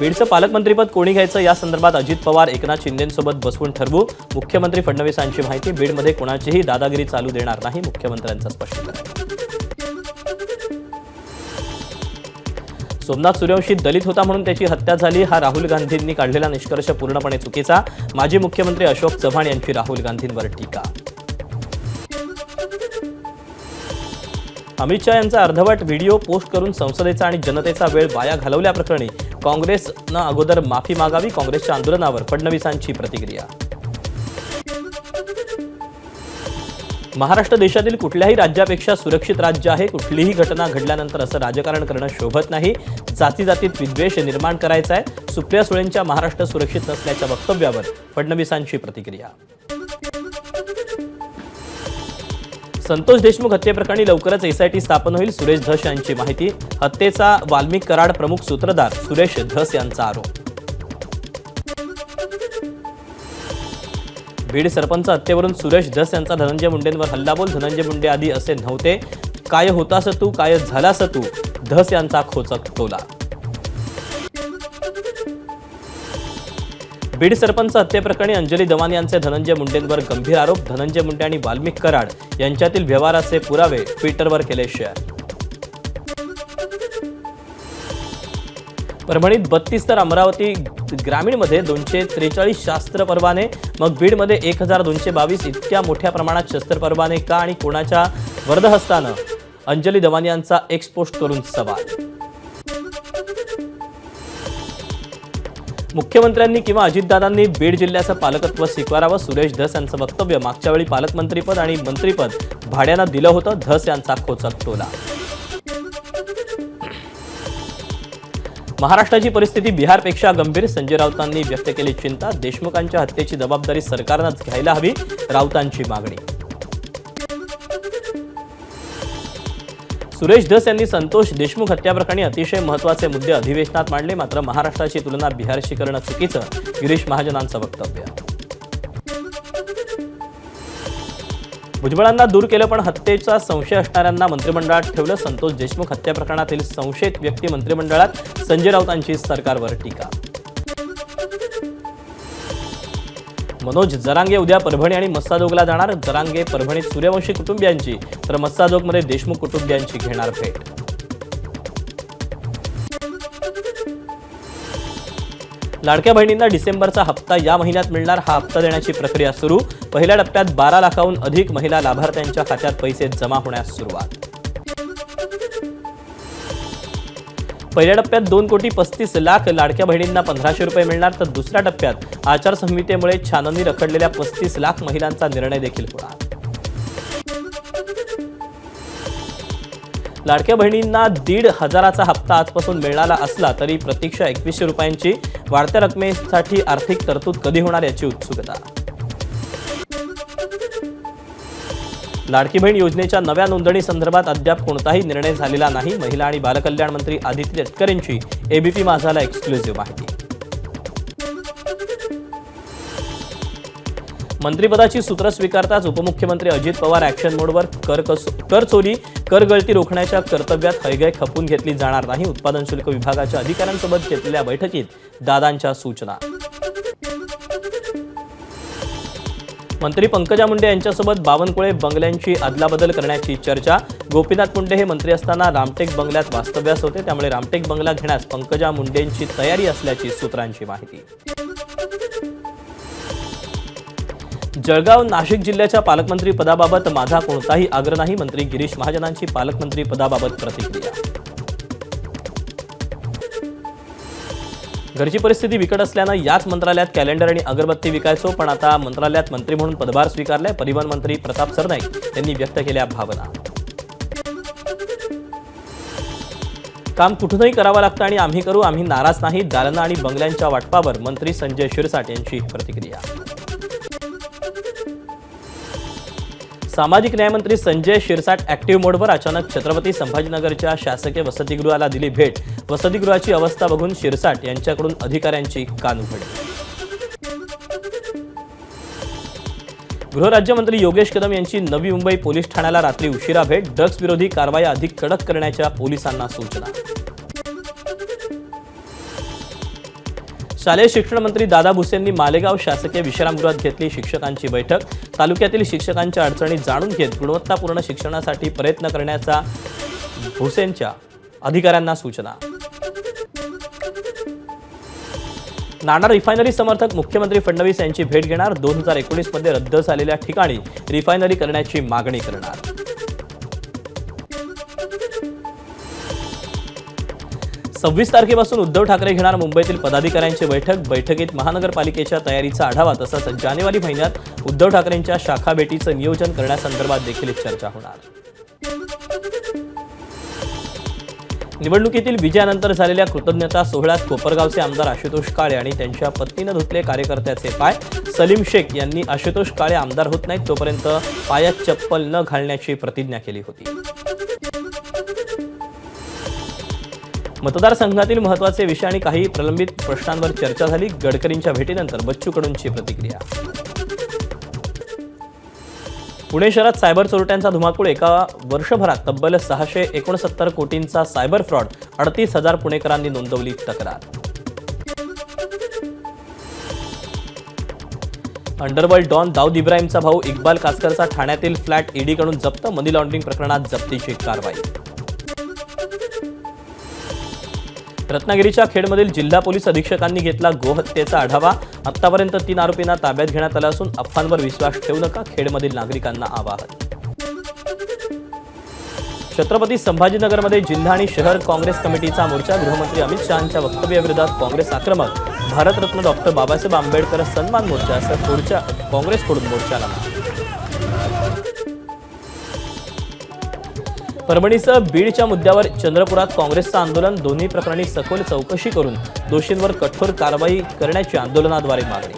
बीडचं पालकमंत्रीपद कोणी घ्यायचं? या संदर्भात अजित पवार एकनाथ शिंदेंसोबत बसवून ठरवू. मुख्यमंत्री फडणवीसांची माहिती बीडमध्ये कोणाचीही दादागिरी चालू देणार नाही मुख्यमंत्र्यांचं स्पष्टीकरण सोमनाथ सूर्यवंशी दलित होता म्हणून त्याची हत्या झाली हा राहुल गांधींनी काढलेला निष्कर्ष पूर्णपणे चुकीचा. माजी मुख्यमंत्री अशोक चव्हाण यांची राहुल गांधींवर टीका. अमित शहा यांचा अर्धवट व्हिडिओ पोस्ट करून संसदेचा आणि जनतेचा वेळ वाया घालवल्याप्रकरणी काँग्रेसनं अगोदर माफी मागावी काँग्रेसच्या आंदोलनावर फडणवीसांची प्रतिक्रिया. महाराष्ट्र देशातील कुठल्याही राज्यापेक्षा सुरक्षित राज्य आहे. कुठलीही घटना घडल्यानंतर असं राजकारण करणं शोभत नाही. जाती जातीत विद्वेष निर्माण करायचा आहे. सुप्रिया सुळेंच्या महाराष्ट्र सुरक्षित नसल्याच्या वक्तव्यावर फडणवीसांची प्रतिक्रिया. संतोष देशमुख हत्येप्रकरणी लवकरच एसआयटी स्थापन होईल. सुरेश धस यांची माहिती. हत्येचा वाल्मिक कराड प्रमुख सूत्रधार सुरेश धस यांचा आरोप. बीड सरपंच हत्येवरून सुरेश धस यांचा धनंजय मुंडेंवर हल्लाबोल. धनंजय मुंडे आधी असे नव्हते. काय होतास तू? काय झालास तू? धस यांचा खोचक टोला. बीड सरपंच हत्येप्रकरणी अंजली दवान यांचे धनंजय मुंडेंवर गंभीर आरोप. धनंजय मुंडे आणि वाल्मिक कराड यांच्यातील व्यवहाराचे पुरावे ट्विटरवर केले शेअर परभणीत बत्तीस तर अमरावती ग्रामीणमध्ये दोनशे त्रेचाळीस शास्त्र परवाने मग बीडमध्ये एक हजार दोनशे बावीस इतक्या मोठ्या प्रमाणात शस्त्र परवाने का आणि कोणाच्या वरदहस्तानं? अंजली दवान यांचा एक्सपोस्ट करून सवाल. मुख्यमंत्र्यांनी किंवा अजितदादांनी बीड जिल्ह्याचं पालकत्व स्वीकारावं सुरेश धस यांचं वक्तव्य. मागच्या वेळी पालकमंत्रीपद आणि मंत्रीपद भाड्यानं दिलं होतं धस यांचा खोचक टोला. महाराष्ट्राची परिस्थिती बिहारपेक्षा गंभीर संजय राऊतांनी व्यक्त केली चिंता. देशमुखांच्या हत्येची जबाबदारी सरकारनंच घ्यायला हवी राऊतांची मागणी. सुरेश धस यांनी संतोष देशमुख हत्याप्रकरणी अतिशय महत्त्वाचे मुद्दे अधिवेशनात मांडले. मात्र महाराष्ट्राची तुलना बिहारशी करणं चुकीचं गिरीश महाजनांचं वक्तव्य. भुजबळांना दूर केलं पण हत्येचा संशय असणाऱ्यांना मंत्रिमंडळात ठेवलं संतोष देशमुख. हत्या प्रकरणातील संशयित व्यक्ती मंत्रिमंडळात संजय राऊतांची सरकारवर टीका. मनोज जरांगे उद्या परभणी आणि मस्साजोगला जाणार. जरांगे परभणीत सूर्यवंशी कुटुंबियांची. तर मस्साजोगमध्ये देशमुख कुटुंबियांची घेणार भेट. लाडक्या बहिणींना डिसेंबरचा हप्ता या महिन्यात मिळणार. हा हप्ता देण्याची प्रक्रिया सुरू. पहिल्या टप्प्यात बारा लाखाहून अधिक महिला लाभार्थ्यांच्या खात्यात पैसे जमा होण्यास सुरुवात. पहिल्या टप्प्यात दोन कोटी पस्तीस लाख लाडक्या बहिणींना पंधराशे रुपये मिळणार तर दुसऱ्या टप्प्यात आचारसंहितेमुळे छाननी रखडलेल्या पस्तीस लाख महिलांचा निर्णय देखील होणार. लाडक्या बहिणींना दीड हजाराचा हप्ता आजपासून मिळाला असला तरी प्रतीक्षा एकवीसशे रुपयांची वाढत्या रकमेसाठी आर्थिक तरतूद कधी होणार याची उत्सुकता. लाडकी बहीण योजनेच्या नव्या नोंदणी संदर्भात अद्याप कोणताही निर्णय झालेला नाही. महिला आणि बालकल्याण मंत्री आदित्य तटकरेंची एबीपी माझाला एक्सक्लुझिव्ह माहिती. मंत्रिपदाची सूत्र स्वीकारताच उपमुख्यमंत्री अजित पवार ॲक्शन मोडवर कर कर चोरी कर गळती रोखण्याच्या कर्तव्यात हयगय खपून घेतली जाणार नाही. उत्पादन शुल्क विभागाच्या अधिकाऱ्यांसोबत घेतलेल्या बैठकीत दादांच्या सूचना. मंत्री पंकजा मुंडे यांच्यासोबत बावनकुळे बंगल्यांची अदलाबदल करण्याची चर्चा. गोपीनाथ मुंडे हे मंत्री असताना रामटेक बंगल्यात वास्तव्यास होते. त्यामुळे रामटेक बंगला घेण्यास पंकजा मुंडेंची तयारी असल्याची सूत्रांची माहिती. जळगाव नाशिक जिल्ह्याच्या पालकमंत्री पदाबाबत माझा कोणताही आग्रह नाही मंत्री गिरीश महाजनांची पालकमंत्री पदाबाबत प्रतिक्रिया. घरची परिस्थिती बिकट असल्यानं याच मंत्रालयात कॅलेंडर आणि अगरबत्ती विकायचो पण आता मंत्रालयात मंत्री म्हणून पदभार स्वीकारलाय परिवहन मंत्री प्रताप सरनाईक. यांनी व्यक्त केल्या भावना. काम कुठूनही करावं लागतं आणि आम्ही करू आम्ही नाराज नाही. दालना आणि बंगल्यांच्या वाटपावर मंत्री संजय शिरसाट यांची प्रतिक्रिया. सामाजिक न्यायमंत्री संजय शिरसाट ऍक्टिव्ह मोडवर अचानक छत्रपती संभाजीनगरच्या शासकीय वसतिगृहाला दिली भेट. वसतिगृहाची अवस्था बघून शिरसाट यांच्याकडून अधिकाऱ्यांची कान उघडली गृहराज्यमंत्री योगेश कदम यांची नवी मुंबई पोलीस ठाण्याला रात्री उशिरा भेट. ड्रग्ज विरोधी कारवाई अधिक कडक करण्याच्या पोलिसांना सूचना. शालेय शिक्षण मंत्री दादा भुसेंनी मालेगाव शासकीय विश्रामगृहात घेतली शिक्षकांची बैठक. तालुक्यातील शिक्षकांच्या अडचणी जाणून घेत गुणवत्तापूर्ण शिक्षणासाठी प्रयत्न करण्याचा भुसेंच्या अधिकाऱ्यांना सूचना. नाणार रिफायनरी समर्थक मुख्यमंत्री फडणवीस यांची भेट घेणार. दोन हजार एकोणीसमध्ये रद्द झालेल्या ठिकाणी रिफायनरी करण्याची मागणी करणार. सव्वीस तारखेपासून उद्धव ठाकरे घेणार मुंबईतील पदाधिकाऱ्यांची बैठक. बैठकीत महानगरपालिकेच्या तयारीचा आढावा तसंच जानेवारी महिन्यात उद्धव ठाकरेंच्या शाखा भेटीचं नियोजन करण्यासंदर्भात देखील चर्चा होणार. निवडणुकीतील विजयानंतर झालेल्या कृतज्ञता सोहळ्यात कोपरगावचे आमदार आशुतोष काळे आणि त्यांच्या पत्नीनं धुतले कार्यकर्त्याचे पाय. सलीम शेख यांनी आशुतोष काळे आमदार होत नाहीत तोपर्यंत पायात चप्पल न घालण्याची प्रतिज्ञा केली होती. मतदारसंघातील महत्त्वाचे विषय आणि काही प्रलंबित प्रश्नांवर चर्चा झाली. गडकरींच्या भेटीनंतर बच्चू कडूंची प्रतिक्रिया. पुणे शहरात सायबर चोरट्यांचा धुमाकूळ. एका वर्षभरात तब्बल सहाशे एकोणसत्तर कोटींचा सायबर फ्रॉड. अडतीस हजार पुणेकरांनी नोंदवली तक्रार. अंडरवर्ल्ड डॉन दाऊद इब्राहिमचा भाऊ इक्बाल कासकरचा ठाण्यातील फ्लॅट ईडीकडून जप्त. मनी लॉन्ड्रिंग प्रकरणात जप्तीची कारवाई. रत्नागिरीच्या खेडमधील जिल्हा पोलीस अधीक्षकांनी घेतला गोहत्येचा आढावा. आतापर्यंत तीन आरोपींना ताब्यात घेण्यात आला असून अफवांवर विश्वास ठेवू नका खेडमधील नागरिकांना आवाहन. छत्रपती संभाजीनगरमध्ये जिल्हा आणि शहर काँग्रेस कमिटीचा मोर्चा गृहमंत्री अमित शहांच्या वक्तव्याविरोधात काँग्रेस आक्रमक. भारतरत्न डॉक्टर बाबासाहेब आंबेडकर सन्मान मोर्चा असं पुढच्या काँग्रेसकडून मोर्चाला परभणीसह बीडच्या मुद्द्यावर चंद्रपुरात काँग्रेसचं आंदोलन दोन्ही प्रकरणी सखोल चौकशी करून दोषींवर कठोर कारवाई करण्याची आंदोलनाद्वारे मागणी.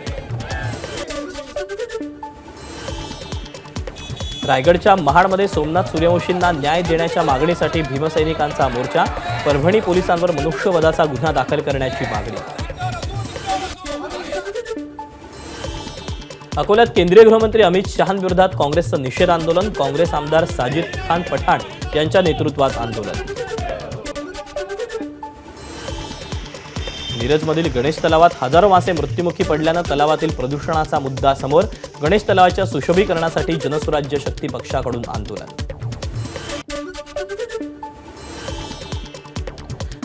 रायगडच्या महाडमध्ये सोमनाथ सूर्यवंशींना न्याय देण्याच्या मागणीसाठी भीमसैनिकांचा मोर्चा परभणी पोलिसांवर मनुष्यवधाचा गुन्हा दाखल करण्याची मागणी. अकोल्यात केंद्रीय गृहमंत्री अमित शहांविरोधात काँग्रेसचं निषेध आंदोलन काँग्रेस आमदार साजिद खान पठाण यांच्या नेतृत्वात आंदोलन. मिरजमधील गणेश तलावात हजारो मासे मृत्युमुखी पडल्यानं तलावातील प्रदूषणाचा मुद्दा समोर गणेश तलावाच्या सुशोभीकरणासाठी जनसुराज्य शक्ती पक्षाकडून आंदोलन.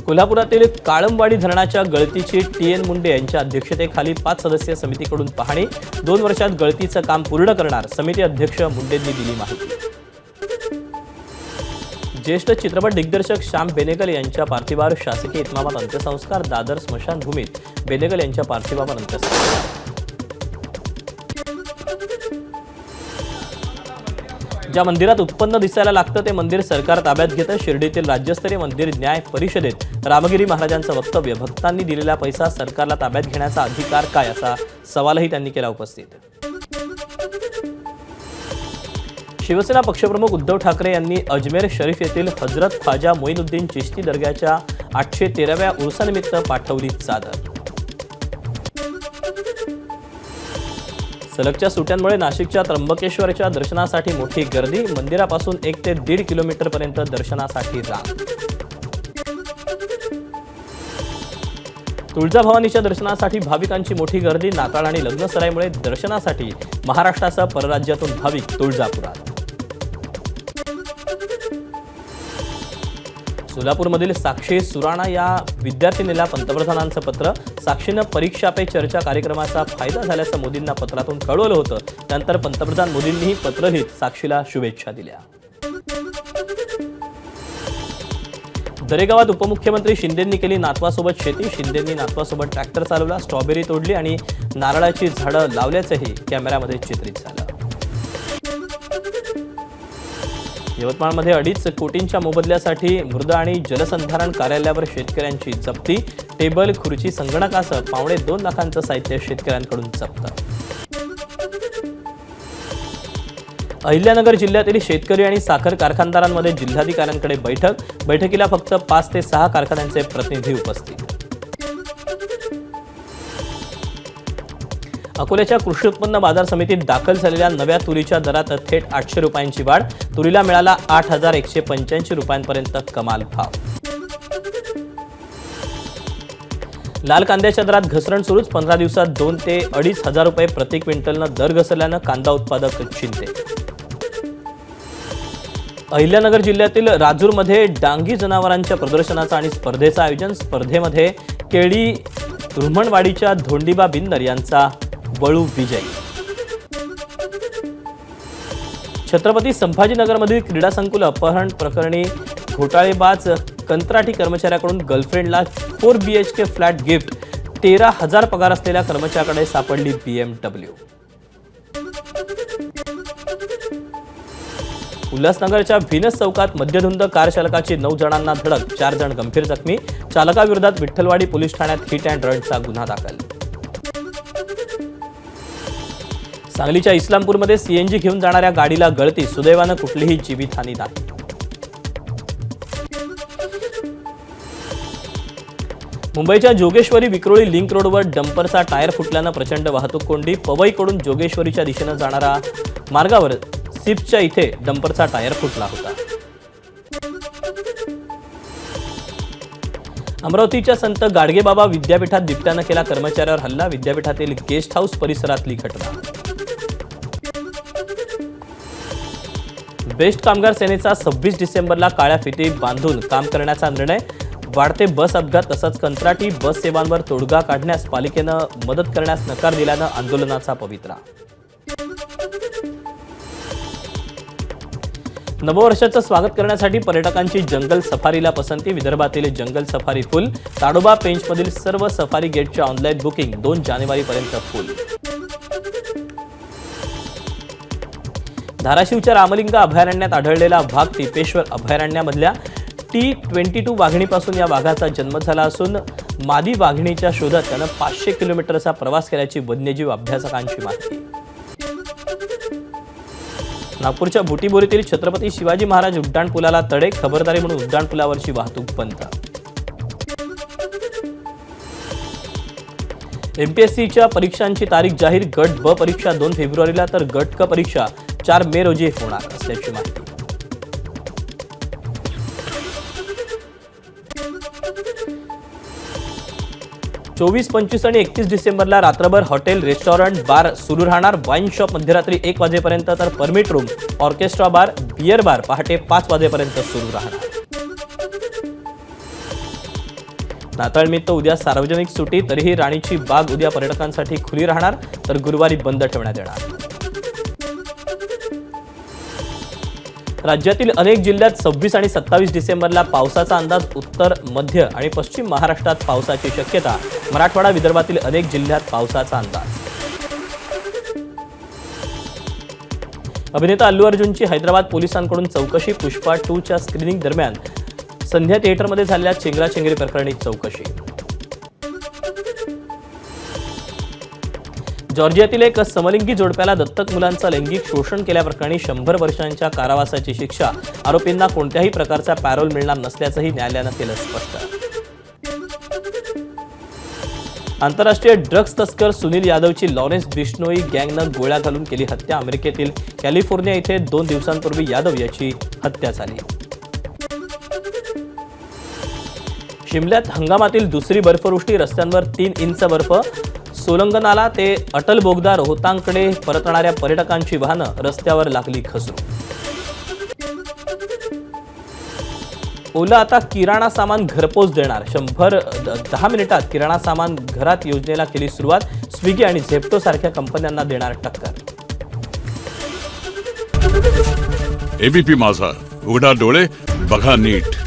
कोल्हापुरातील काळंबवाडी धरणाच्या गळतीची टी एन मुंडे यांच्या अध्यक्षतेखाली पाच सदस्यीय समितीकडून पाहणी दोन वर्षात गळतीचं काम पूर्ण करणार समिती अध्यक्ष मुंडेंनी दिली माहिती. ज्येष्ठ चित्रपट दिग्दर्शक श्याम बेनेगल यांच्या पार्थिवावर शासकीय इतमामात अंत्यसंस्कार दादर स्मशानभूमीत बेनेगल यांच्या पार्थिवावर अंत्यसंस्कार. ज्या मंदिरात उत्पन्न दिसायला लागतं ते मंदिर सरकार ताब्यात घेतं. शिर्डीतील राज्यस्तरीय मंदिर न्याय परिषदेत रामगिरी महाराजांचं वक्तव्य. भक्तांनी दिलेला पैसा सरकारला ताब्यात घेण्याचा अधिकार काय? असा सवालही त्यांनी केला उपस्थित. शिवसेना पक्षप्रमुख उद्धव ठाकरे यांनी अजमेर शरीफ येथील हजरत ख्वाजा मोईनुद्दीन चिश्ती दर्ग्याच्या आठशे तेराव्या उर्सानिमित्त पाठवली चादर. सलगच्या सुट्यांमुळे नाशिकच्या त्र्यंबकेश्वरच्या दर्शनासाठी मोठी गर्दी मंदिरापासून एक ते दीड किलोमीटरपर्यंत दर्शनासाठी रांग. तुळजाभवानीच्या दर्शनासाठी भाविकांची मोठी गर्दी नाताळ आणि लग्नसराईमुळे दर्शनासाठी महाराष्ट्रासह परराज्यातून भाविक तुळजापुरात. सोलापूरमधील साक्षी सुराणा या विद्यार्थिनीला पंतप्रधानांचं पत्र. साक्षीनं परीक्षा पे चर्चा कार्यक्रमाचा फायदा झाल्याचं मोदींना पत्रातून कळवलं होतं. त्यानंतर पंतप्रधान मोदींनीही पत्र लिहित साक्षीला शुभेच्छा दिल्या. दरेगावात उपमुख्यमंत्री शिंदेंनी केली नातवासोबत शेती. शिंदेंनी नातवासोबत ट्रॅक्टर चालवला स्ट्रॉबेरी तोडली आणि नारळाची झाडं लावल्याचंही कॅमेऱ्यामध्ये चित्रित झालं. यवतमाळमध्ये अडीच कोटींच्या मोबदल्यासाठी मृद आणि जलसंधारण कार्यालयावर शेतकऱ्यांची जप्ती. टेबल खुर्ची संगणकासह पावणे दोन लाखांचं साहित्य शेतकऱ्यांकडून जप्त. अहिल्यानगर जिल्ह्यातील शेतकरी आणि साखर कारखानदारांमध्ये जिल्हाधिकाऱ्यांकडे बैठक. बैठकीला फक्त पाच ते सहा कारखान्यांचे प्रतिनिधी उपस्थित. अकोल्याच्या कृषी उत्पन्न बाजार समितीत दाखल झालेल्या नव्या तुरीच्या दरात थेट आठशे रुपयांची वाढ. तुरीला मिळाला आठ हजार एकशे पंच्याऐंशी रुपयांपर्यंत कमाल भाव. लाल कांद्याच्या दरात घसरण सुरूच. पंधरा दिवसात दोन ते अडीच हजार रुपये प्रति क्विंटलनं दर घसरल्यानं कांदा उत्पादक चिंते अहिल्यानगर जिल्ह्यातील राजूरमध्ये डांगी जनावरांच्या प्रदर्शनाचं आणि स्पर्धेचं आयोजन. स्पर्धेमध्ये केळी रुमणवाडीच्या धोंडीबा बिन्नर यांचा वळू विजयी. छत्रपती संभाजीनगरमधील क्रीडा संकुल अपहरण प्रकरणी घोटाळेबाज कंत्राटी कर्मचाऱ्याकडून गर्लफ्रेंडला four B H K flat gift तेरा हजार पगार असलेल्या कर्मचाऱ्याकडे सापडली बीएमडब्ल्यू उल्हासनगरच्या व्हिनस चौकात मध्यधुंद कार चालकाची नऊ जणांना धडक चार जण गंभीर जखमी चालकाविरोधात विठ्ठलवाडी पोलीस ठाण्यात हिट अँड रनचा गुन्हा दाखल. सांगलीच्या इस्लामपूरमध्ये सीएनजी घेऊन जाणाऱ्या गाडीला गळती. सुदैवानं कुठलीही जीवितहानी नाही मुंबईच्या जोगेश्वरी विक्रोळी लिंक रोडवर डंपरचा टायर फुटल्यानं प्रचंड वाहतूक कोंडी. पवईकडून जोगेश्वरीच्या दिशेनं जाणारा मार्गावर सिपच्या इथे डंपरचा टायर फुटला होता. अमरावतीच्या संत गाडगेबाबा विद्यापीठात बिबट्यानं केला कर्मचाऱ्यावर हल्ला. विद्यापीठातील गेस्ट हाऊस परिसरातली घटना. बेस्ट कामगार सेनेचा सव्वीस डिसेंबरला काळ्या फिती बांधून काम करण्याचा निर्णय वाढते बस अपघात तसंच कंत्राटी बस सेवांवर तोडगा काढण्यास पालिकेनं मदत करण्यास नकार दिल्यानं आंदोलनाचा पवित्रा. नववर्षाचं स्वागत करण्यासाठी पर्यटकांची जंगल सफारीला पसंती विदर्भातील जंगल सफारी फुल ताडोबा पेंचमधील सर्व सफारी गेटचे ऑनलाईन बुकिंग दोन जानेवारीपर्यंत फुल धाराशिवच्या रामलिंग अभयारण्यात आढळलेला वाघ टिपेश्वर अभयारण्यामधल्या टी ट्वेंटी टू वाघिणीपासून या वाघाचा जन्म झाला असून मादी वाघिणीच्या शोधात त्यानं पाचशे किलोमीटरचा प्रवास केल्याची वन्यजीव अभ्यासकांची माहिती. नागपूरच्या बुटीबोरीतील छत्रपती शिवाजी महाराज उड्डाणपुलाला तडे खबरदारी म्हणून उड्डाणपुलावरची वाहतूक बंद. एमपीएससीच्या परीक्षांची तारीख जाहीर गट ब परीक्षा दोन फेब्रुवारीला तर गट क परीक्षा चार मे रोजी होणार असल्याची माहिती. चोवीस पंचवीस आणि एकतीस डिसेंबरला रात्रभर हॉटेल रेस्टॉरंट बार सुरू राहणार. वाईन शॉप मध्यरात्री एक वाजेपर्यंत तर permit room orchestra bar beer bar पहाटे पाच वाजेपर्यंत सुरू राहणार. नाताळनिमित्त उद्या सार्वजनिक सुटी तरीही राणीची बाग उद्या पर्यटकांसाठी खुली राहणार तर गुरुवारी बंद ठेवण्यात येणार. राज्यातील अनेक जिल्ह्यात सव्वीस आणि सत्तावीस डिसेंबरला पावसाचा अंदाज उत्तर मध्य आणि पश्चिम महाराष्ट्रात पावसाची शक्यता. मराठवाडा विदर्भातील अनेक जिल्ह्यात पावसाचा अंदाज. अभिनेता अल्लू अर्जुनची हैदराबाद पोलिसांकडून चौकशी पुष्पा टूच्या स्क्रीनिंग दरम्यान. संध्या थिएटरमध्ये झालेल्या चेंगराचेंगरी प्रकरणी चौकशी. जॉर्जियातील एक समलिंगी जोडप्याला दत्तक मुलांचं लैंगिक शोषण केल्याप्रकरणी शंभर वर्षांच्या कारावासाची शिक्षा. आरोपींना कोणत्याही प्रकारचा पॅरोल मिळणार नसल्याचंही न्यायालयानं केलं स्पष्ट. आंतरराष्ट्रीय ड्रग्ज तस्कर सुनील यादवची लॉरेन्स बिश्नोई गँगनं गोळ्या घालून केली हत्या. अमेरिकेतील कॅलिफोर्निया इथे दोन दिवसांपूर्वी यादव याची हत्या झाली. शिमल्यात हंगामातील दुसरी बर्फवृष्टी रस्त्यांवर तीन इंच बर्फ सोलंगनाला ते अटल बोगदा रोहतांगकडे परतणाऱ्या पर्यटकांची वाहनं रस्त्यावर लागली खचू ओला आता किराणा सामान घरपोच देणार. शंभर दहा मिनिटात किराणा सामान घरात योजनेला केली सुरुवात. स्विगी आणि झेप्टो सारख्या कंपन्यांना देणार टक्कर. एबीपी माझा. उघडा डोळे बघा नीट.